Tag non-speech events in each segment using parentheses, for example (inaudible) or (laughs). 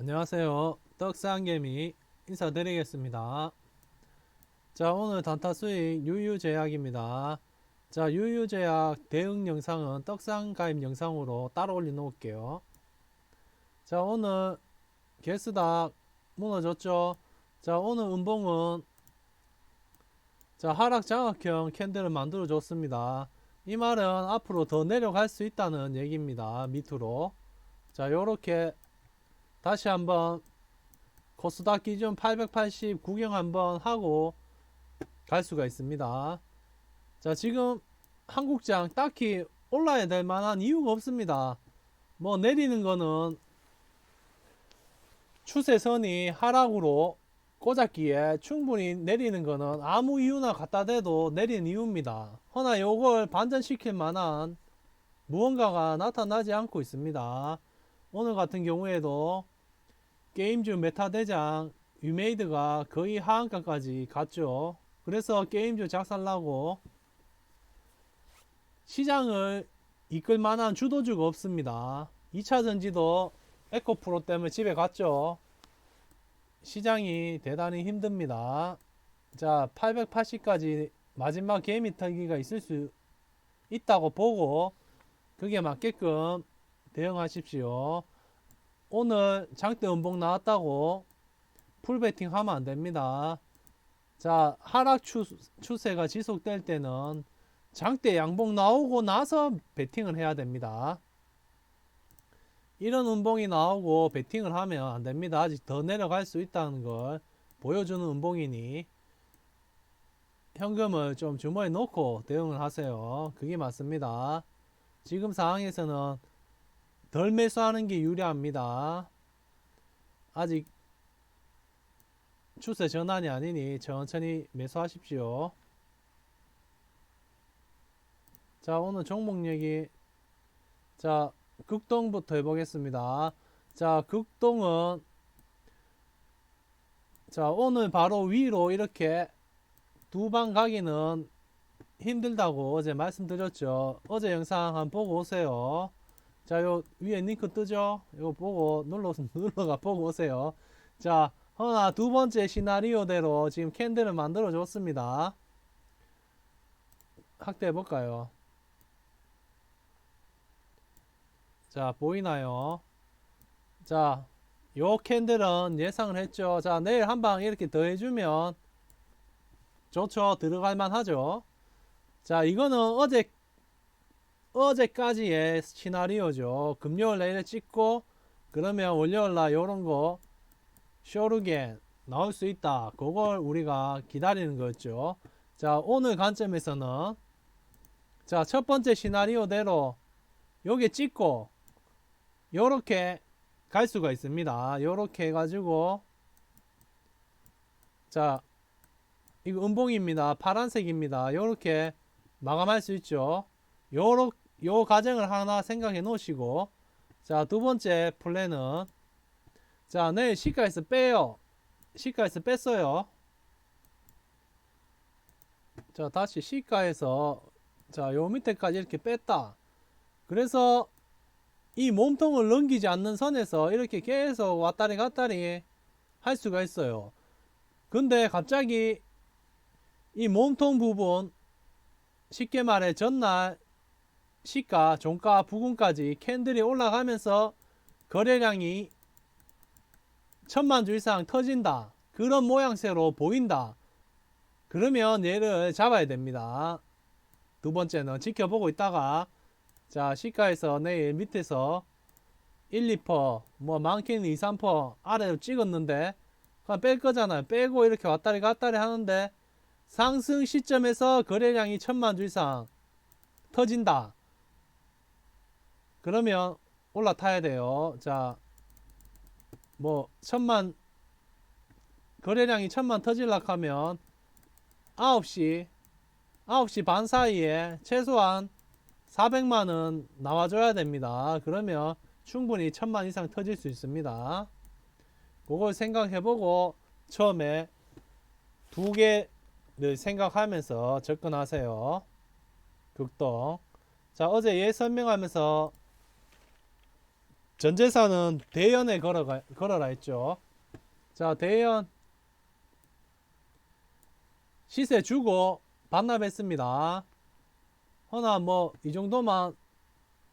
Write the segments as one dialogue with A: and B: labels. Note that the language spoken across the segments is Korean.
A: 안녕하세요. 떡상개미 인사드리겠습니다. 자, 오늘 단타 수익 유유제약입니다. 자, 유유제약 대응 영상은 떡상 가입 영상으로 따로 올려놓을게요. 자, 오늘 게스닥 무너졌죠? 자, 오늘 음봉은 자, 하락 장악형 캔들을 만들어 줬습니다. 이 말은 앞으로 더 내려갈 수 있다는 얘기입니다. 밑으로. 자, 요렇게 다시 한번 코스닥 기준 880 구경 한번 하고 갈 수가 있습니다. 자, 지금 한국장 딱히 올라야 될 만한 이유가 없습니다. 뭐 내리는 거는 추세선이 하락으로 꽂았기에 충분히 내리는 거는 아무 이유나 갖다 대도 내리는 이유입니다. 허나 요걸 반전시킬 만한 무언가가 나타나지 않고 있습니다. 오늘 같은 경우에도 게임주 메타 대장 유메이드가 거의 하한가까지 갔죠. 그래서 게임주 작살나고 시장을 이끌 만한 주도주가 없습니다. 2차 전지도 에코프로 때문에 집에 갔죠. 시장이 대단히 힘듭니다. 자, 880까지 마지막 개미 털기가 있을 수 있다고 보고 그게 맞게끔 대응하십시오. 오늘 장대 음봉 나왔다고 풀베팅 하면 안 됩니다. 자, 하락 추, 추세가 지속될 때는 장대 양봉 나오고 나서 베팅을 해야 됩니다. 이런 음봉이 나오고 베팅을 하면 안 됩니다. 아직 더 내려갈 수 있다는 걸 보여주는 음봉이니 현금을 좀 주머니에 넣고 대응을 하세요. 그게 맞습니다. 지금 상황에서는 덜 매수하는 게 유리합니다. 아직 추세 전환이 아니니 천천히 매수하십시오. 자, 오늘 종목 얘기. 자, 극동부터 해보겠습니다. 자, 극동은 자, 오늘 바로 위로 이렇게 두 방 가기는 힘들다고 어제 말씀드렸죠. 어제 영상 한번 보고 오세요. 자, 요 위에 링크 뜨죠? 이거 보고 눌러 (laughs) 눌러가 보고 오세요. 자, 허나 두 번째 시나리오대로 지금 캔들을 만들어 줬습니다. 확대해 볼까요? 자, 보이나요? 자, 요 캔들은 예상을 했죠. 자, 내일 한 방 이렇게 더 해주면 좋죠. 들어갈 만하죠. 자, 이거는 어제 어제까지의 시나리오죠. 금요일 내일 찍고 그러면 월요일 날 요런 거 쇼르겐 나올 수 있다. 그걸 우리가 기다리는 거였죠. 자, 오늘 관점에서는 자, 첫 번째 시나리오대로 요게 찍고 요렇게 갈 수가 있습니다. 요렇게 해 가지고 자, 이거 음봉입니다. 파란색입니다. 요렇게 마감할 수 있죠. 요렇 요 과정을 하나 생각해 놓으시고 자, 두 번째 플랜은 자, 내일 시가에서 빼요. 시가에서 뺐어요. 자, 다시 시가에서 자, 요 밑에까지 이렇게 뺐다. 그래서 이 몸통을 넘기지 않는 선에서 이렇게 계속 왔다리 갔다리 할 수가 있어요. 근데 갑자기 이 몸통 부분 쉽게 말해 전날 시가, 종가, 부근까지 캔들이 올라가면서 거래량이 천만 주 이상 터진다. 그런 모양새로 보인다. 그러면 얘를 잡아야 됩니다. 두 번째는 지켜보고 있다가 자 시가에서 내일 밑에서 1, 2%, 뭐 많게는 2, 3% 아래로 찍었는데 그냥 뺄 거잖아요. 빼고 이렇게 왔다리 갔다리 하는데 상승 시점에서 거래량이 천만 주 이상 터진다. 그러면 올라타야 돼요. 자, 뭐 천만 거래량이 천만 터질라 하면 9시 9시 반 사이에 최소한 400만은 나와줘야 됩니다. 그러면 충분히 천만 이상 터질 수 있습니다. 그걸 생각해보고 처음에 두 개를 생각하면서 접근하세요. 극동. 자, 어제 예 설명하면서 전재산은 대연에 걸어가, 걸어라 했죠. 자, 대연. 시세 주고 반납했습니다. 허나 뭐 이 정도만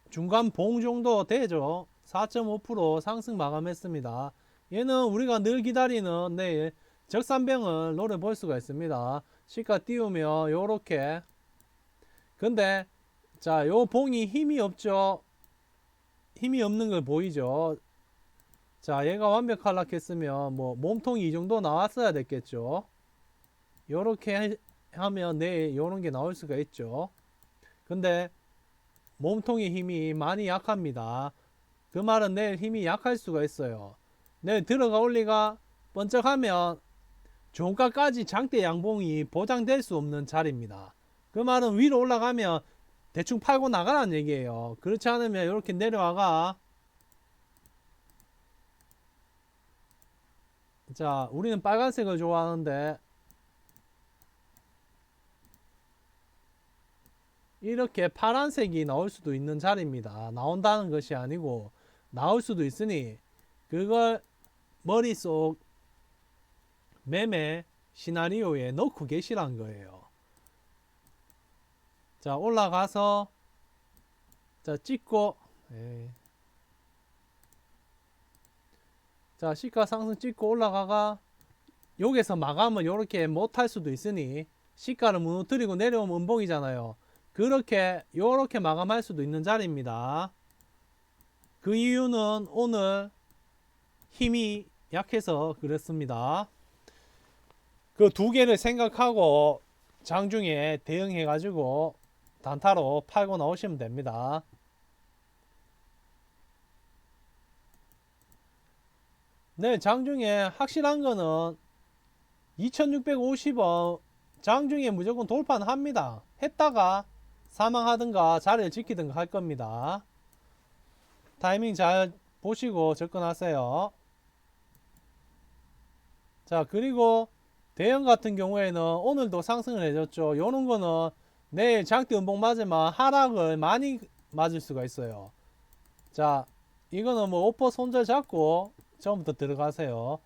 A: 중간 봉 정도 되죠. 4.5% 상승 마감했습니다. 얘는 우리가 늘 기다리는 내일 적산병을 노려볼 수가 있습니다. 시가 띄우며 요렇게 근데 자 요 봉이 힘이 없죠. 힘이 없는 걸 보이죠. 자 얘가 완벽 하락했으면 뭐 몸통이 이 정도 나왔어야 됐겠죠. 요렇게 하면 내일 요런 게 나올 수가 있죠. 근데 몸통의 힘이 많이 약합니다. 그 말은 내일 힘이 약할 수가 있어요. 내일 들어가 올리가 번쩍하면 종가까지 장대 양봉이 보장될 수 없는 자리입니다. 그 말은 위로 올라가면 대충 팔고 나가라는 얘기예요. 그렇지 않으면 이렇게 내려와가 자 우리는 빨간색을 좋아하는데 이렇게 파란색이 나올 수도 있는 자리입니다. 나온다는 것이 아니고 나올 수도 있으니 그걸 머릿속 매매 시나리오에 넣고 계시란 거예요. 자 올라가서 자 찍고 에이. 자 시가 상승 찍고 올라가가 여기서 마감을 이렇게 못할 수도 있으니 시가를 무너뜨리고 내려오면 음봉이잖아요. 그렇게 요렇게 마감할 수도 있는 자리입니다. 그 이유는 오늘 힘이 약해서 그렇습니다. 그 두 개를 생각하고 장중에 대응해 가지고 단타로 팔고 나오시면 됩니다. 네, 장중에 확실한 거는 2650원 장중에 무조건 돌파합니다. 했다가 사망하든가 자리를 지키든가 할 겁니다. 타이밍 잘 보시고 접근하세요. 자, 그리고 대형 같은 경우에는 오늘도 상승을 해줬죠. 요런 거는 내일 장대 음봉 맞으면 하락을 많이 맞을 수가 있어요. 자, 이거는 뭐 오퍼 손절 잡고 처음부터 들어가세요.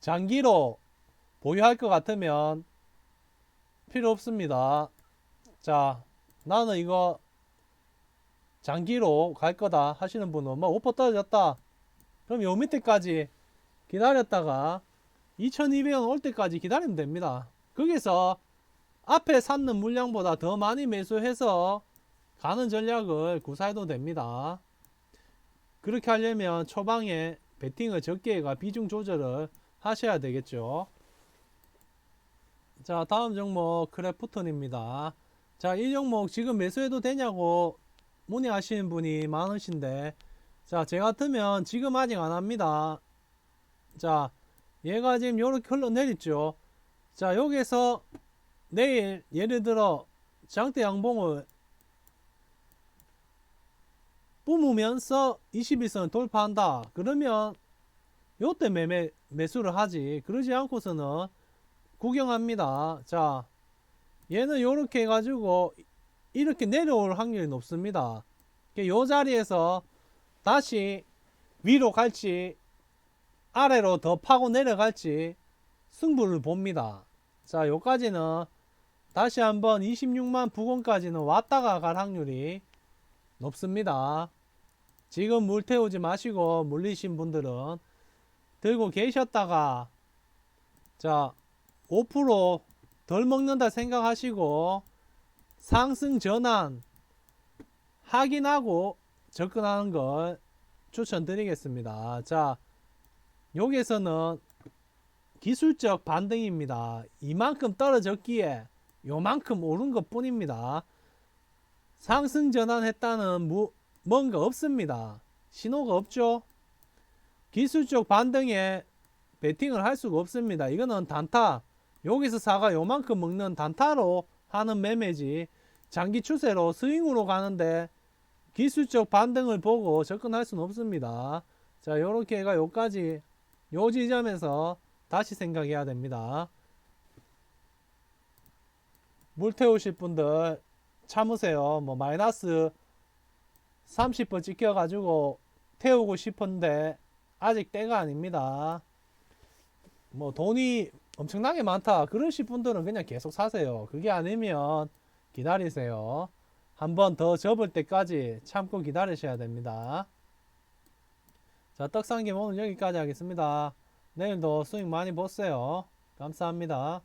A: 장기로 보유할 것 같으면 필요 없습니다. 자, 나는 이거 장기로 갈 거다 하시는 분은 뭐 오퍼 떨어졌다. 그럼 요 밑에까지 기다렸다가 2200원 올 때까지 기다리면 됩니다. 거기서 앞에 샀는 물량보다 더 많이 매수해서 가는 전략을 구사해도 됩니다. 그렇게 하려면 초방에 베팅을 적게 해가 비중 조절을 하셔야 되겠죠. 자, 다음 종목 크래프톤입니다. 자, 이 종목 지금 매수해도 되냐고 문의하시는 분이 많으신데, 자, 제 같으면 지금 아직 안 합니다. 자, 얘가 지금 요렇게 흘러내렸죠. 자, 여기서 내일 예를 들어 장대 양봉을 뿜으면서 21선을 돌파한다. 그러면 요때 매매 매수를 하지. 그러지 않고서는 구경합니다. 자, 얘는 요렇게 해가지고 이렇게 내려올 확률이 높습니다. 요 자리에서 다시 위로 갈지 아래로 더 파고 내려갈지 승부를 봅니다. 자, 요까지는 다시 한번 26만 부근까지는 왔다가 갈 확률이 높습니다. 지금 물 태우지 마시고 물리신 분들은 들고 계셨다가 자, 5%덜 먹는다 생각하시고 상승 전환 확인하고 접근하는 걸 추천드리겠습니다. 자, 여기에서는 기술적 반등입니다. 이만큼 떨어졌기에 요만큼 오른 것 뿐입니다. 상승 전환했다는 무, 뭔가 없습니다. 신호가 없죠? 기술적 반등에 베팅을 할 수가 없습니다. 이거는 단타. 여기서 사가 요만큼 먹는 단타로 하는 매매지. 장기 추세로 스윙으로 가는데 기술적 반등을 보고 접근할 수는 없습니다. 자, 요렇게 해가 요까지 요 지점에서 다시 생각해야 됩니다. 물 태우실 분들 참으세요. 뭐 마이너스 30번 찍혀 가지고 태우고 싶은데 아직 때가 아닙니다. 뭐 돈이 엄청나게 많다 그러실 분들은 그냥 계속 사세요. 그게 아니면 기다리세요. 한 번 더 접을 때까지 참고 기다리셔야 됩니다. 자, 떡상김 오늘 여기까지 하겠습니다. 내일도 수익 많이 보세요. 감사합니다.